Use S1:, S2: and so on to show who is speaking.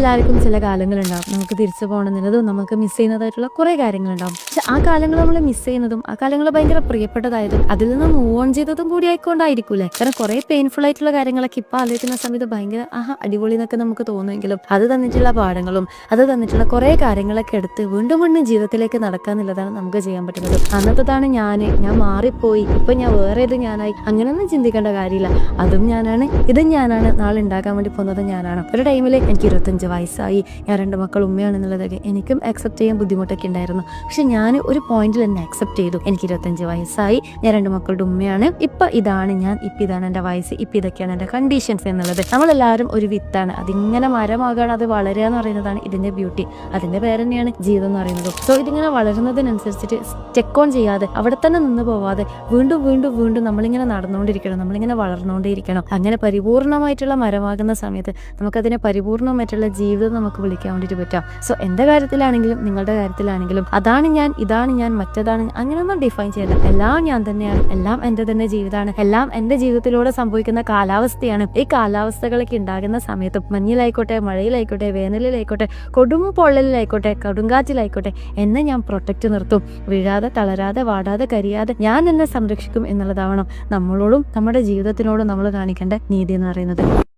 S1: നമുക്കെല്ലാവർക്കും ചില കാലങ്ങളുണ്ടാവും. നമുക്ക് തിരിച്ചു പോകണമെന്നുള്ളതും നമുക്ക് മിസ് ചെയ്യുന്നതായിട്ടുള്ള കുറേ കാര്യങ്ങളുണ്ടാവും. പക്ഷെ ആ കാലങ്ങൾ നമ്മൾ മിസ് ചെയ്യുന്നതും ആ കാലങ്ങൾ ഭയങ്കര പ്രിയപ്പെട്ടതായതും അതിൽ നിന്ന് മൂവ് ഓൺ ചെയ്തതും കൂടി ആയിക്കൊണ്ടായിരിക്കൂലേ കാരണം കുറേ പെയിൻഫുൾ ആയിട്ടുള്ള കാര്യങ്ങളൊക്കെ ഇപ്പൊ ആലോചിക്കുന്ന സമയത്ത് ഭയങ്കര ആഹാ അടിപൊളി എന്നൊക്കെ നമുക്ക് തോന്നുമെങ്കിലും അത് തന്നിട്ടുള്ള പാഠങ്ങളും അത് തന്നിട്ടുള്ള കുറേ കാര്യങ്ങളൊക്കെ എടുത്ത് വീണ്ടും വീണ്ടും ജീവിതത്തിലേക്ക് നടക്കാന്നുള്ളതാണ് നമുക്ക് ചെയ്യാൻ പറ്റുന്നത്. അന്നത്തേതാണ് ഞാൻ ഞാൻ മാറിപ്പോയി ഇപ്പൊ ഞാൻ വേറെ ഇത് ഞാനായി അങ്ങനെയൊന്നും ചിന്തിക്കേണ്ട കാര്യമില്ല. അതും ഞാനാണ് ഇതും ഞാനാണ് നാളെ ഉണ്ടാക്കാൻ വേണ്ടി പോകുന്നത് ഞാനാണ്. ഒരു ടൈമിൽ എനിക്ക് ഇരുപത്തഞ്ച് വയസ്സായി ഞാൻ രണ്ട് മക്കൾ ഉമ്മയാണെന്നുള്ളതൊക്കെ എനിക്കും അക്സെപ്റ്റ് ചെയ്യാൻ ബുദ്ധിമുട്ടൊക്കെ ഉണ്ടായിരുന്നു. പക്ഷെ ഞാൻ ഒരു പോയിന്റിൽ എന്നെ അക്സെപ്റ്റ് ചെയ്തു. എനിക്ക് ഇരുപത്തഞ്ച് വയസ്സായി ഞാൻ രണ്ട് മക്കളുടെ ഉമ്മയാണ്. ഇപ്പൊ ഇതാണ് ഞാൻ ഇപ്പൊ ഇതാണ് എന്റെ വയസ്സ് ഇപ്പൊ ഇതൊക്കെയാണ് എന്റെ കണ്ടീഷൻസ് എന്നുള്ളത്. നമ്മളെല്ലാവരും ഒരു വിത്താണ്. അതിങ്ങനെ മരമാകാണ് അത് വളരുക എന്ന് പറയുന്നതാണ് ഇതിന്റെ ബ്യൂട്ടി അതിന്റെ പേര് തന്നെയാണ് ജീവിതം എന്ന് പറയുന്നത്. സോ ഇതിങ്ങനെ വളരുന്നതിനനുസരിച്ചിട്ട് സ്റ്റെക്ക് ഓൺ ചെയ്യാതെ അവിടെ തന്നെ നിന്ന് പോവാതെ വീണ്ടും വീണ്ടും വീണ്ടും നമ്മളിങ്ങനെ നടന്നുകൊണ്ടിരിക്കണം നമ്മളിങ്ങനെ വളർന്നുകൊണ്ടിരിക്കണം അങ്ങനെ പരിപൂർണമായിട്ടുള്ള മരമാകുന്ന സമയത്ത് നമുക്കതിനെ പരിപൂർണമായിട്ടുള്ള ജീവിതം നമുക്ക് വിളിക്കാൻ വേണ്ടിയിട്ട് പറ്റാം സോ എന്റെ കാര്യത്തിലാണെങ്കിലും നിങ്ങളുടെ കാര്യത്തിലാണെങ്കിലും അതാണ് ഞാൻ ഇതാണ് ഞാൻ മറ്റതാണ് അങ്ങനെയൊന്നും ഡിഫൈൻ ചെയ്യുന്നത് എല്ലാം ഞാൻ തന്നെയാണ്. എല്ലാം എന്റെ തന്നെ ജീവിതമാണ്. എല്ലാം എന്റെ ജീവിതത്തിലൂടെ സംഭവിക്കുന്ന കാലാവസ്ഥയാണ്. ഈ കാലാവസ്ഥകളൊക്കെ ഉണ്ടാകുന്ന സമയത്ത് മഞ്ഞിലായിക്കോട്ടെ മഴയിലായിക്കോട്ടെ വേനലിലായിക്കോട്ടെ കൊടും പൊള്ളലിലായിക്കോട്ടെ കൊടുങ്കാറ്റിലായിക്കോട്ടെ എന്നെ ഞാൻ പ്രൊട്ടക്റ്റ് നിർത്തും. വീഴാതെ തളരാതെ വാടാതെ കരിയാതെ ഞാൻ എന്നെ സംരക്ഷിക്കും എന്നുള്ളതാവണം നമ്മളോടും നമ്മുടെ ജീവിതത്തിനോടും നമ്മൾ കാണിക്കേണ്ട നീതി എന്ന് പറയുന്നത്.